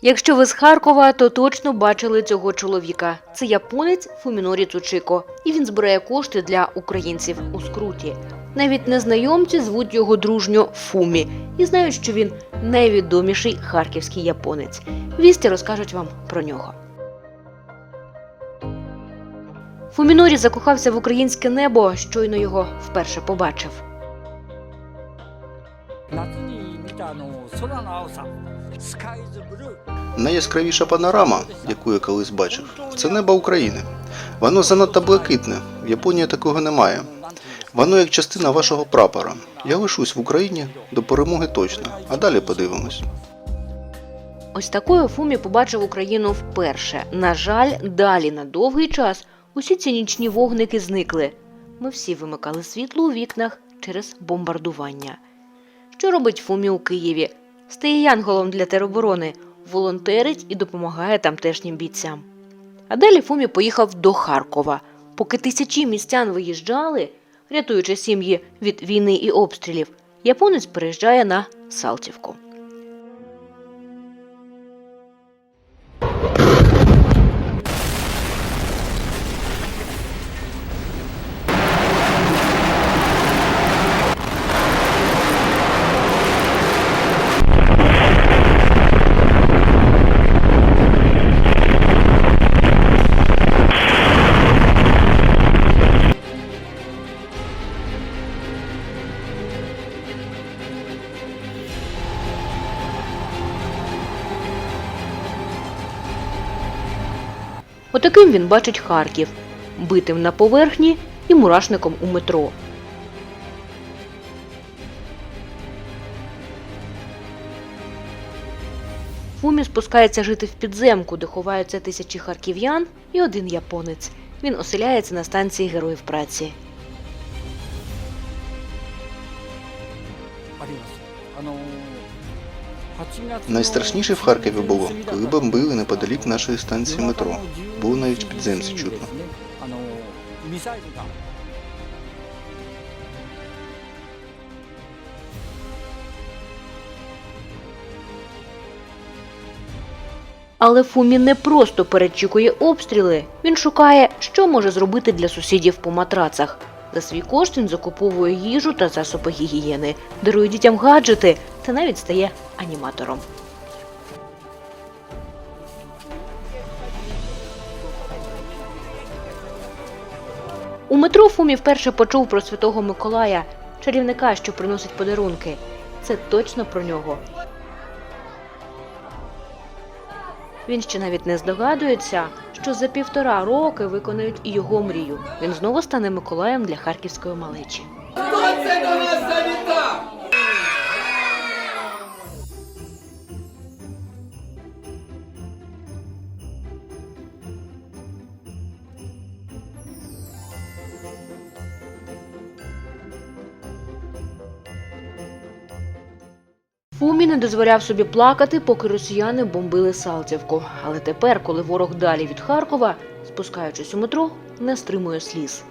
Якщо ви з Харкова, то точно бачили цього чоловіка. Це японець Фумінорі Цучико, і він збирає кошти для українців у скруті. Навіть незнайомці звуть його дружньо Фумі і знають, що він найвідоміший харківський японець. Вісті розкажуть вам про нього. Фумінорі закохався в українське небо, щойно його вперше побачив. Найяскравіша панорама, яку я колись бачив, це небо України. Воно занадто блакитне. В Японії такого немає. Воно як частина вашого прапора. Я лишусь в Україні до перемоги точно, а далі подивимось. Ось такою Фумі побачив Україну вперше. На жаль, далі на довгий час усі ці нічні вогники зникли. Ми всі вимикали світло у вікнах через бомбардування. Що робить Фумі у Києві? Стає янголом для тероборони, волонтерить і допомагає тамтешнім бійцям. А далі Фумі поїхав до Харкова. Поки тисячі містян виїжджали, рятуючи сім'ї від війни і обстрілів, японець переїжджає на Салтівку. Отаким він бачить Харків битим на поверхні і мурашником у метро. Фумі спускається жити в підземку, де ховаються тисячі харків'ян і один японець. Він оселяється на станції Героїв праці. Найстрашніше в Харкові було, коли бомбили неподалік нашої станції метро. Було навіть підземці чутно. Але Фумі не просто перечікує обстріли. Він шукає, що може зробити для сусідів по матрацах. За свій кошт він закуповує їжу та засоби гігієни, дарує дітям гаджети та навіть стає аніматором. У метро Фумі вперше почув про святого Миколая, чарівника, що приносить подарунки. Це точно про нього. Він ще навіть не здогадується, що за півтора роки виконають і його мрію. Він знову стане Миколаєм для харківської малечі. Фумі не дозволяв собі плакати, поки росіяни бомбили Салтівку. Але тепер, коли ворог далі від Харкова, спускаючись у метро, не стримує сліз.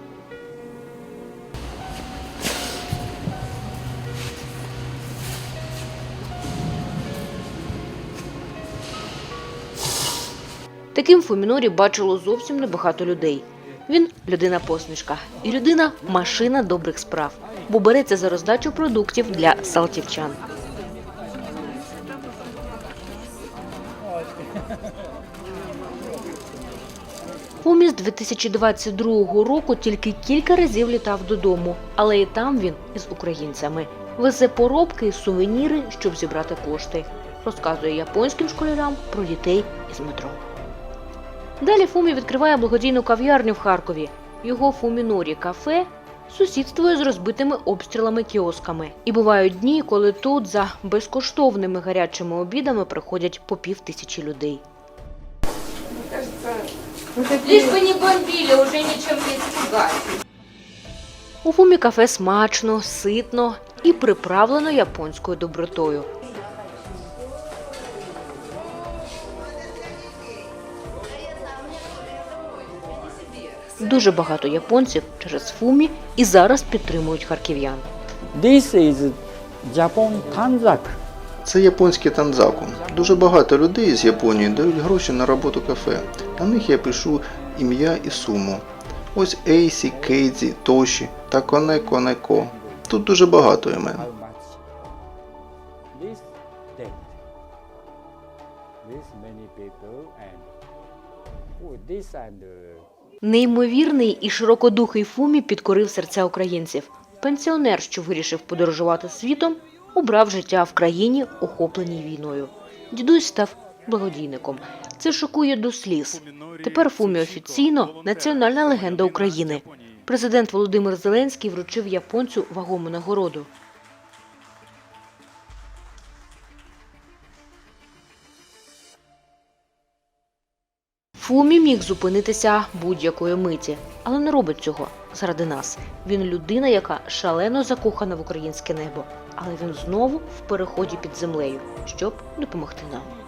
Таким Фумінорі бачило зовсім небагато людей. Він людина посмішка і людина машина добрих справ, бо береться за роздачу продуктів для салтівчан. Фумі з 2022 року тільки кілька разів літав додому, але і там він із українцями. Везе поробки і сувеніри, щоб зібрати кошти. Розказує японським школярам про дітей із метро. Далі Фумі відкриває благодійну кав'ярню в Харкові. Його Фумінорі кафе сусідствує з розбитими обстрілами кіосками. І бувають дні, коли тут за безкоштовними гарячими обідами приходять по пів тисячі людей. Лишь бы не бомбили, уже ничем не испугать. У Фумі кафе смачно, ситно і приправлено японською добротою. Дуже багато японців через Фумі і зараз підтримують харків'ян. This is Japan Tanzak Це японське танзаку. Дуже багато людей з Японії дають гроші на роботу кафе. На них я пишу ім'я і суму. Ось Ейсі, Кейдзі, Тоші та Конеко Неко. Тут дуже багато імен. Неймовірний і широкодухий Фумі підкорив серця українців. Пенсіонер, що вирішив подорожувати світом, обрав життя в країні, охопленій війною. Дідусь став благодійником. Це шокує до сліз. Тепер Фумі офіційно національна легенда України. Президент Володимир Зеленський вручив японцю вагому нагороду. Фумі міг зупинитися будь-якої миті, але не робить цього заради нас. Він людина, яка шалено закохана в українське небо, але він знову в переході під землею, щоб допомогти нам.